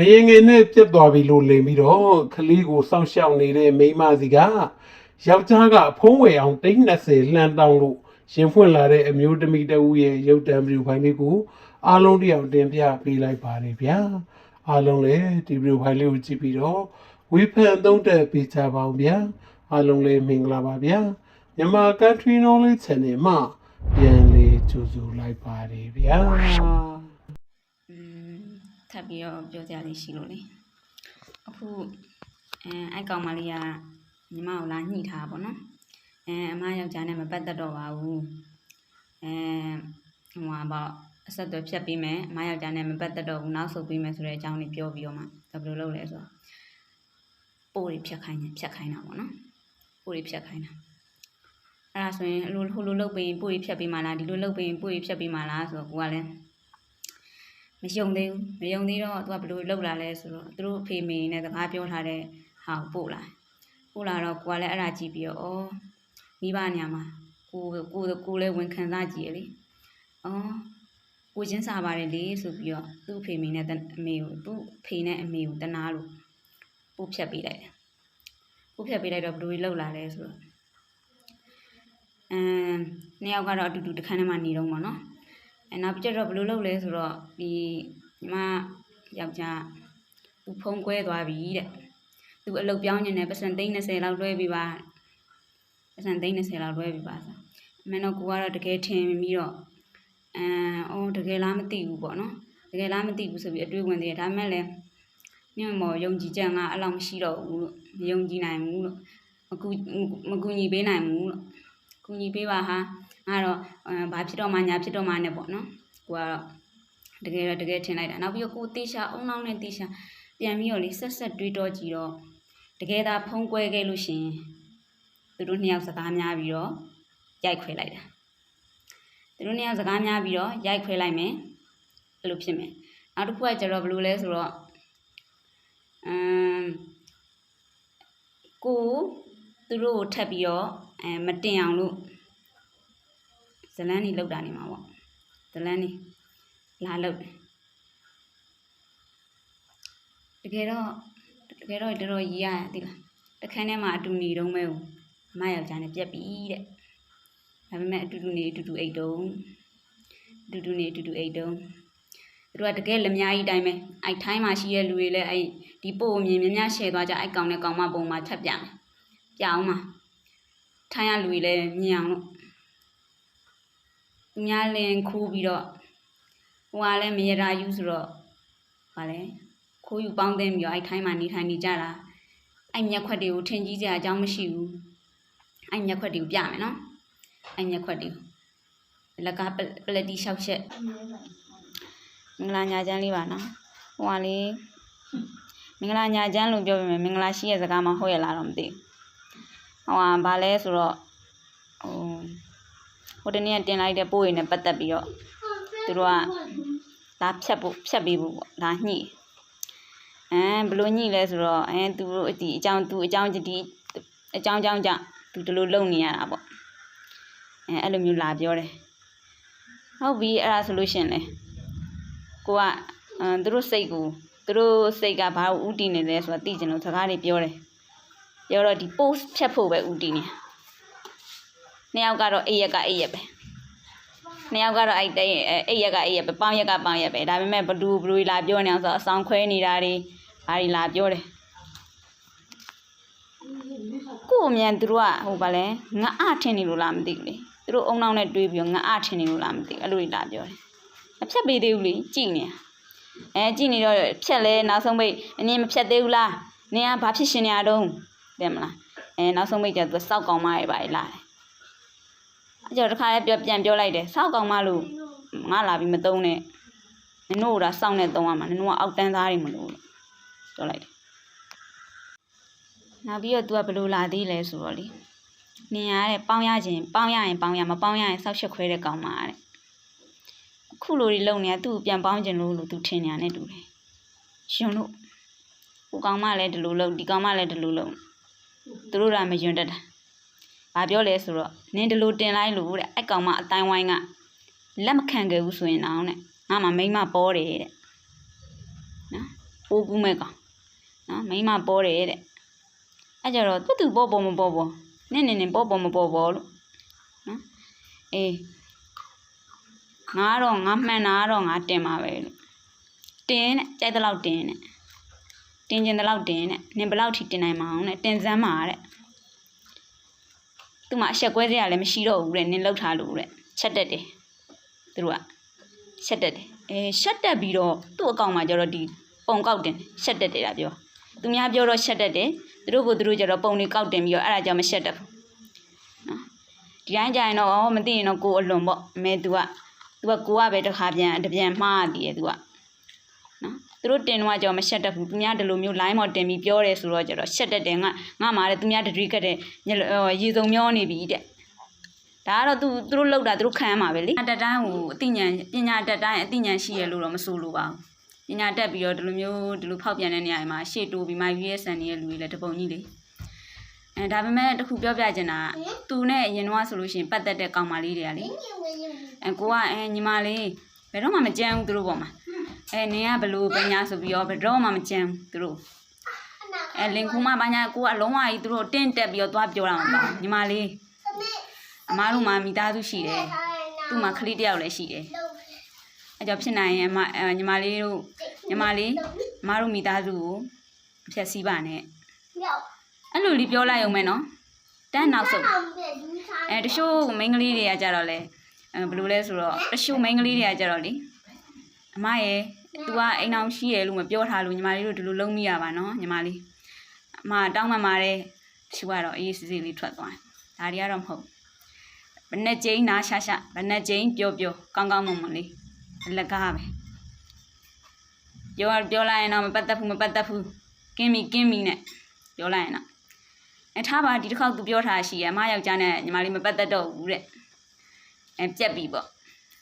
မရင်ငယ်နဲ့ပြတ်သွားပြီလို့လိမ်ပြီးတော့ခလေးကိုစောင့်ရှောက်နေတဲ့မိန်းမစီကယောက်ျားကအဖုံးဝယ်အောင်တိတ်20လှမ်းတောင်းလို့ရင်ဖွင့်လာတဲ့အမျိုးသမီးတဦးရဲ့ရုပ်တံဗီဒီယိုဖိုင်လေးကိုအားလုံးတစ်ယောက်တင်ပြပေးလိုက်ပါတယ်ဗျာအားလုံးလည်းဒီဗီဒီယိုဖိုင်လေးကိုကြည့်ပြီးတော့ဝေဖန်သုံးသပ်ပေးကြပါဦးဗျာအားလုံးလည်းမင်္ဂလာပါဗျာမြန်မာ Country Knowledge Channel မှာပြန်လေးကြိုဆိုလိုက်ပါတယ်ဗျာอืม ထပ်ပြီးတော့ပြောကြရလေးရှိလို့လေအခုအဲအဲ့ကောင်မလေးကညီမကိုလာညှိထားပါတော့အဲအမယောက်ျားနဲ့မပတ်သက်တော့ပါဘူးအဲဟိုမှာပေါ့အဆက်အသွယ်ဖြတ်ပြီးမယ်အမယောက်ျားနဲ့မပတ်သက်တော့ဘူးနောက်ဆုတ်ပြီးမယ်ဆိုတဲ့အကြောင်းလေးပြောပြီးတော့မှဒါဘယ်လိုလုပ်လဲဆိုတော့ပို့တွေဖြတ်ခိုင်းတယ်ဖြတ်ခိုင်းတာပေါ့နော်ပို့တွေဖြတ်ခိုင်းတာအဲ့ဒါဆိုရင်ဟိုလိုဟိုလိုလုပ်ပြီးပို့တွေဖြတ်ပြီးမှလားဒီလိုလုပ်ပြီးပို့တွေဖြတ်ပြီးမှလားဆိုတော့ကိုကလည်း မယုံသေးဘူးမယုံသေးတော့သူကဘယ်လိုလုပ်လာလဲဆိုတော့သူတို့အဖေမေနဲ့စကားပြောထားတဲ့ဟာကိုပို့လာပို့လာတော့ကိုကလည်းအဲ့ဒါကြည့်ပြီးတော့ဩမိဘညာမှာကိုကိုကိုလည်းဝန်ခံစားကြည့်ရလေဩကိုချင်းစားပါတယ်လေဆိုပြီးတော့သူ့အဖေမေနဲ့အမေကိုသူ့အဖေနဲ့အမေကိုတနာလို့ပို့ဖြတ်ပေးလိုက်တယ်ပို့ဖြတ်ပေးလိုက်တော့ဘယ်လိုလုပ်လာလဲဆိုတော့အမ်နှစ်ယောက်ကတော့အတူတူတစ်ခန်းထဲမှာနေတော့မှာနော် အဲနောက်ပြီးတော့ဘယ်လိုလုပ်လဲဆိုတော့ဒီညီမယောက်ျားသူဖုံးကွဲသွားပြီတဲ့သူအလုပ်ပြောင်းနေတယ်ပတ်စံသိန်း20လောက်လွှဲပြီးပါပတ်စံသိန်း20လောက်လွှဲပြီးပါဆိုအမှန်တော့ကိုကတော့တကယ်ထင်ပြီးတော့အမ်အော်တကယ်လားမသိဘူးပေါ့နော်တကယ်လားမသိဘူးဆိုပြီးအတွေးဝင်သေးတယ်ဒါပေမဲ့လည်းညမော်ယုံကြည်ချက်ငါအဲ့လောက်မရှိတော့ဘူးလို့မယုံကြည်နိုင်ဘူးလို့မကူမကူညီပေးနိုင်ဘူးလို့ကူညီပေးပါဟာ ငါတော့အဲဘာဖြစ်တော့မှညာဖြစ်တော့မှနဲ့ပေါ့နော်ကိုကတော့တကယ်တော့တကယ်ထင်လိုက်တာနောက်ပြီးတော့ကိုတေးရှာအုံနောက်နဲ့တေးရှာပြန်ပြီးတော့လေဆက်ဆက်တွေးတော့ကြည့်တော့တကယ်သာဖုံးကွဲခဲ့လို့ရှရင်သူတို့နှစ်ယောက်စကားများပြီးတော့ရိုက်ခွဲလိုက်တာသူတို့နှစ်ယောက်စကားများပြီးတော့ရိုက်ခွဲလိုက်မယ်အဲ့လိုဖြစ်မယ်နောက်တစ်ခုကကျတော့ဘယ်လိုလဲဆိုတော့အမ်ကိုသူတို့ကိုထပ်ပြီးတော့အဲမတင်အောင်လို့ ဇလန်းနေလောက်တာနေမှာပေါ့ဇလန်းနေလာလောက်တယ်တကယ်တော့တကယ်တော့တော်တော်ရည်ရသိလားတခန်းထဲမှာအတူနေတော့မဲကိုအမယောက်ျားနဲ့ပြက်ပြီတဲ့ဒါပေမဲ့အတူတူနေအတူတူအိတ်တုံးအတူတူနေအတူတူအိတ်တုံးသူတို့ကတကယ်လက်များကြီးတိုင်းပဲအိုက်ထိုင်းမှာရှိတဲ့လူတွေလည်းအဲ့ဒီပို့ကိုမြင်မြင်များရှယ်သွားကြအိုက်ကောင်နဲ့ကောင်မပုံမှာထပ်ပြမယ်ပြအောင်မှာထိုင်းရလူတွေလည်းမြင်အောင်လို့ သူများလင်ခိုးပြီးတော့ဟိုကလည်းမရတာယူဆိုတော့ဗာလဲခိုးယူပေါင်းသိမ်းပြီးတော့အဲ့ထိုင်းမှာနေထိုင်နေကြတာအဲ့မျက်ခွက်တွေကိုထင်ကြီးစရာအကြောင်းမရှိဘူးအဲ့မျက်ခွက်တွေကိုပြမယ်နော်အဲ့မျက်ခွက်တွေကိုလက်ကပပလက်တီလျှောက်ချက်မင်္ဂလာညာချမ်းလေးပါနော်ဟိုကလေမင်္ဂလာညာချမ်းလို့ပြောပြမယ်မင်္ဂလာရှိရဲ့စကားမှဟုတ်ရလားတော့မသိဘူးဟိုကဗာလဲဆိုတော့ဟိုဟို တနေ့ကတင်လိုက်တဲ့ပိုးရည်နဲ့ပတ်သက်ပြီးတော့သူတို့ကဒါဖြတ်ဖို့ဖြတ်ပေးဖို့ပေါ့ဒါညှိအဲဘလို့ညှိလဲဆိုတော့အဲသူတို့ဒီအကြောင်းသူအကြောင်းဒီအကြောင်းကြောင်းကြောင့်သူဒီလိုလုပ်နေရတာပေါ့အဲအဲ့လိုမျိုးလာပြောတယ်ဟုတ်ပြီအဲ့ဒါဆိုလို့ရှရင်လေကိုကအဲသူတို့စိတ်ကိုသူတို့စိတ်ကဘာကိုဥတည်နေလဲဆိုတော့သိကျင်လို့စကားတွေပြောတယ်ပြောတော့ဒီ post ဖြတ်ဖို့ပဲဥတည်နေတယ် နှစ်ယောက်ကတော့အိပ်ရက်ကအိပ်ရက်ပဲနှစ်ယောက်ကတော့အဲ့တဲ့အိပ်ရက်ကအိပ်ရက်ပဲပေါင်းရက်ကပေါင်းရက်ပဲဒါပေမဲ့ဘလူးဘလူးလာပြောနေအောင်ဆိုအဆောင်ခွဲနေတာတွေဘာတွေလာပြောတယ်ကို့အမြန်သူတို့ကဟိုဗာလဲငါအထင်နေလို့လားမသိဘူးလေသူတို့အုံနောက်နဲ့တွေးပြီးတော့ငါအထင်နေလို့လားမသိဘူးအဲ့လိုတွေလာပြောတယ်မဖြတ်ပေးသေးဘူးလေကြည်နေတာအဲကြည်နေတော့ဖြတ်လဲနောက်ဆုံးပိတ်အနည်းမဖြတ်သေးဘူးလားနင်ကဘာဖြစ်ရှင်နေရတော့တဲ့မလားအဲနောက်ဆုံးပိတ်ကျသူစောက်ကောင်မရပါလေလာတယ် အကျော်တစ်ခါလည်းပြောပြန်ပြောလိုက်တယ်စောက်ကောင်မလို့ငါလာပြီးမသုံးနဲ့နင်တို့ကစောင့်နဲ့သုံးရမှာနင်တို့ကအောက်တန်းသားတွေမလို့လို့ပြောလိုက်တယ်နောက်ပြီးတော့ तू ကဘယ်လိုလာသေးလဲဆိုတော့လေနင်ရတဲ့ပေါင်းရခြင်းပေါင်းရရင်ပေါင်းရမပေါင်းရရင်စောက်ချက်ခွဲတဲ့ကောင်မတဲ့အခုလိုတွေလုံနေတာသူ့ကိုပြန်ပေါင်းခြင်းလို့လို့ तू ထင်နေရတယ်တူတယ်ရှင်တို့ဟိုကောင်မလည်းဒီလိုလုံဒီကောင်မလည်းဒီလိုလုံသူတို့ကမယွန်းတတ်တာ။ ဘာပြောလဲဆိုတော့နင်းဒီလိုတင်လိုက်လို့တဲ့အဲ့ကောင်မအတိုင်းဝိုင်းကလက်မခံခဲ့ဘူးဆိုရင်တော့တဲ့ငါမှမိမပေါ်တယ်တဲ့။နော်ပိုးကူးမဲ့ကောင်နော်မိန်းမပေါ်တယ်တဲ့အဲ့ကြတော့သူ့သူပေါ်ပေါ်မပေါ်ပေါ်နင်းနင်းနင်းပေါ်ပေါ်မပေါ်ပေါ်လို့နော်အေးငါတော့ငါမှန်တာတော့ငါတင်ပါပဲလို့တင်တဲ့ကြိုက်တဲ့လောက်တင်တဲ့တင်ကျင်တဲ့လောက်တင်တဲ့နင်ဘယ်လောက်ထိတင်နိုင်မအောင်တဲ့တင်စမ်းပါတဲ့ သူ့မှာအဆက်ကွဲစရာလည်းမရှိတော့ဘူးတဲ့နင်းလောက်ထားလို့တဲ့ချက်တက်တယ်သူတို့ကချက်တက်တယ်အဲချက်တက်ပြီးတော့သူ့အကောင့်မှာကျတော့ဒီပုံကောက်တင်ချက်တက်တယ်လားပြောသူများပြောတော့ချက်တက်တယ်သူတို့ကသူတို့ကျတော့ပုံတွေကောက်တင်ပြီးတော့အဲ့ဒါကြောင့်မချက်တက်ဘူးနော်ဒီတိုင်းကြရင်တော့မသိရင်တော့ကိုအလွန်ပေါ့မဲသူကသူကကိုကပဲတစ်ခါပြန်တစ်ပြန်မှားတည်တယ်သူက သူတို့တင်တော့ကြောင့်မရှက်တက်ဘူးသူများဒီလိုမျိုး line ပေါ်တင်ပြီးပြောတယ်ဆိုတော့ကျတော့ရှက်တက်တယ်ငါငါမှာတဲ့သူများတတိကတဲ့ညဟိုရေစုံမျောနေပြီတဲ့ဒါကတော့သူသူတို့လောက်တာသူတို့ခံရမှာပဲလေတက်တိုင်းဟိုအသိဉာဏ်ပညာတက်တိုင်းအသိဉာဏ်ရှိရလို့တော့မဆိုလိုပါဘူးပညာတက်ပြီးတော့ဒီလိုမျိုးဒီလိုဖောက်ပြန်တဲ့နေရာတွေမှာရှေ့တိုးပြီးမှရွေးဆန်နေတဲ့လူတွေလည်းတပုံကြီးလေအဲဒါပေမဲ့တခုပြောပြချင်တာကသူနဲ့အရင်တော့ဆိုလို့ရှိရင်ပတ်သက်တဲ့ကောင်မလေးတွေကလေအဲကိုကအဲညီမလေးဘယ်တော့မှမကြမ်းဘူးသူတို့ပေါ်မှာ အဲနင်ကဘလို့ပညာဆိုပြီးတော့ဘယ်တော့မှမကြမ်းဘူးသူတို့အဲလင်ကူမဘာညာကိုကအလုံးဝကြီးသူတို့တင့်တက်ပြီးတော့သွားပြောတာမပါဘူးညီမလေးအမားတို့မှာမိသားစုရှိတယ်သူ့မှာကလေးတစ်ယောက်လည်းရှိတယ်အဲကြောင့်ဖြစ်နိုင်ရင်အမအဲညီမလေးတို့ညီမလေးအမားတို့မိသားစုကိုအဖြတ်စည်းပါနဲ့အဲ့လိုလေးပြောလိုက်အောင်မယ်နော်တန်းနောက်ဆုံးအဲတချို့မိန်းကလေးတွေကကြတော့လေအဲဘယ်လိုလဲဆိုတော့တချို့မိန်းကလေးတွေကကြတော့လေ အမရဲ့ तू ကအိမ်အောင်ရှိရလို့မပြောထားလို့ညီမလေးတို့ဒီလိုလုံးမိရပါနော်ညီမလေးအမတောင်းပန်ပါတယ်တချို့ကတော့အေးစစ်စစ်လေးထွက်သွားတယ်ဒါတွေကတော့မဟုတ်ဘူးဘယ်နဲ့ကျင်းနာရှာရှာဘယ်နဲ့ကျင်းပြောပြောကောင်းကောင်းမွန်မွန်လေးအလကားပဲပြောပြောလိုက်ရင်တော့မပတ်သက်ဘူးမပတ်သက်ဘူးကင်းပြီကင်းပြီနဲ့ပြောလိုက်ရင်တော့အဲထားပါဒီတစ်ခေါက်သူပြောထားရှိရအမယောက်ျားနဲ့ညီမလေးမပတ်သက်တော့ဘူးတဲ့အဲပြက်ပြီပေါ့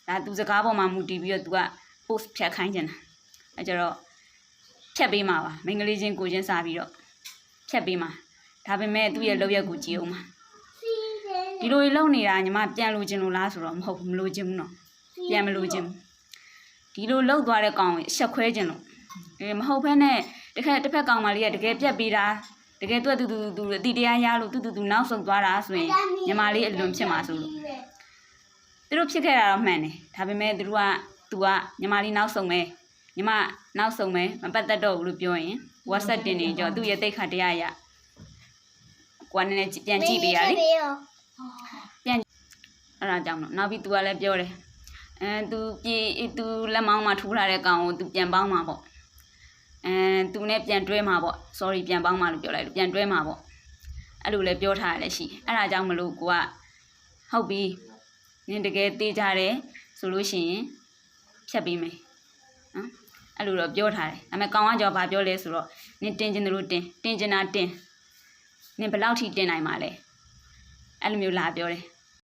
ဒါသူစကားပေါ်မှာမူတည်ပြီးတော့ तू က post ဖြတ်ခိုင်းချင်တာအဲကြတော့ဖြတ်ပေးမှာပါမိန်းကလေးချင်းကိုချင်းစားပြီးတော့ဖြတ်ပေးမှာဒါပေမဲ့သူ့ရဲ့လောက်ရက်ကိုကြည့်အောင်ပါဒီလိုလုံနေတာညီမပြန်လို့ခြင်းလို့လားဆိုတော့မဟုတ်ဘူးမလို့ခြင်းဘူးနော်ပြန်မလို့ခြင်းဘူးဒီလိုလှုပ်သွားတဲ့ကောင်ကိုအဆက်ခွဲခြင်းလို့အေးမဟုတ်ဘဲနဲ့တခက်တစ်ဖက်ကောင်မလေးကတကယ်ပြက်ပြီးတာတကယ်သူ့တူတူတူအတိတရားရလို့တူတူတူနောက်ဆုံးသွားတာဆိုရင်ညီမလေးအလွန်ဖြစ်မှာဆိုလို့သူတို့ဖြစ်ခဲ့တာတော့မှန်တယ်ဒါပေမဲ့သူတို့က သူကညီမလေးနောက်ဆုံးပဲညီမနောက်ဆုံးပဲမပတ်သက်တော့ဘူးလို့ပြောရင် WhatsApp တင်နေကြောသူရဲ့တိတ်ခါတရားရကိုကနည်းနည်းပြန်ကြည့်ပေးရလေပြန်အဲ့ဒါကြောင့်တော့နောက်ပြီးသူကလည်းပြောတယ်အဲသူပြေသူလက်မောင်းမှာထိုးထားတဲ့ကောင်ကိုသူပြန်ပေါင်းမှာပေါ့အဲသူနဲ့ပြန်တွဲမှာပေါ့ sorry ပြန်ပေါင်းမှာလို့ပြောလိုက်လို့ပြန်တွဲမှာပေါ့အဲ့လိုလည်းပြောထားရလည်းရှိအဲ့ဒါကြောင့်မလို့ကိုကဟုတ်ပြီနင်တကယ်တေးကြတယ်ဆိုလို့ရှိရင် ဖြတ်ပေးမယ်နော်အဲ့လိုတော့ပြောထားတယ်ဒါပေမဲ့ကောင်ကကြောဘာပြောလဲဆိုတော့နင်တင်ကျင်တယ်လို့တင်တင်ကျင်တာတင်နင်ဘယ်လောက်ထိတင်နိုင်မှာလဲအဲ့လိုမျိုးလာပြောတယ်